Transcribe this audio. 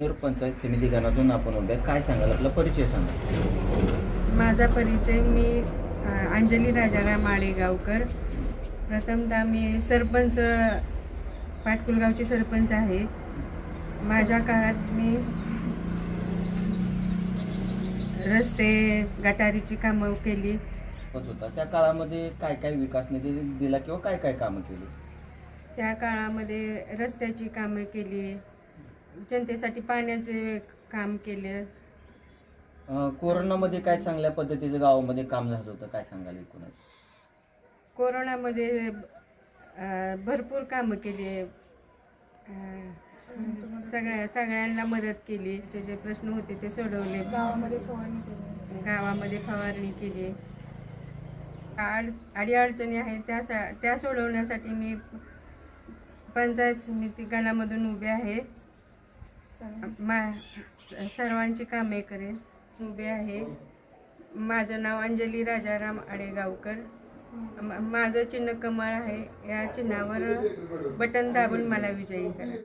पंचायत समिती गणातून आपण उभे आहे. काय सांगाल? आपला परिचय सांगा. माझा परिचय मी अंजली राजाराम आडेगावकर प्रथमतः मी सरपंच पाटकुलगावची सरपंच आहे. माझ्या काळात मी रस्ते गटारीची कामं केली. होत होता. त्या काळामध्ये काय काय विकास निधी दिला किंवा काय काय कामं केली? त्या काळामध्ये रस्त्याची कामं केली. जनतेसाठी पाण्याचे काम केले. अं, कोरोनामध्ये काय चांगल्या पद्धतीचं गावामध्ये काम झालं होतं? काय सांगाल एकूणच? कोरोनामध्ये अ, भरपूर कामं केली. अ, सगळ्या सगळ्यांना मदत केली. जे जे प्रश्न होते ते सोडवले. गावामध्ये फवारणी केली. गावामध्ये फवारणी केली. अड अडीअडचणी आहेत त्या सा- त्या सोडवण्यासाठी मी पंचायत समिती गणामधून उभे आहे. मा सर्वांची कामे करेन. उभे आहे. माझं नाव अंजली राजाराम आडेगावकर. म- माझं चिन्ह कमळ आहे. या चिन्हावर बटन दाबून मला विजयी करा.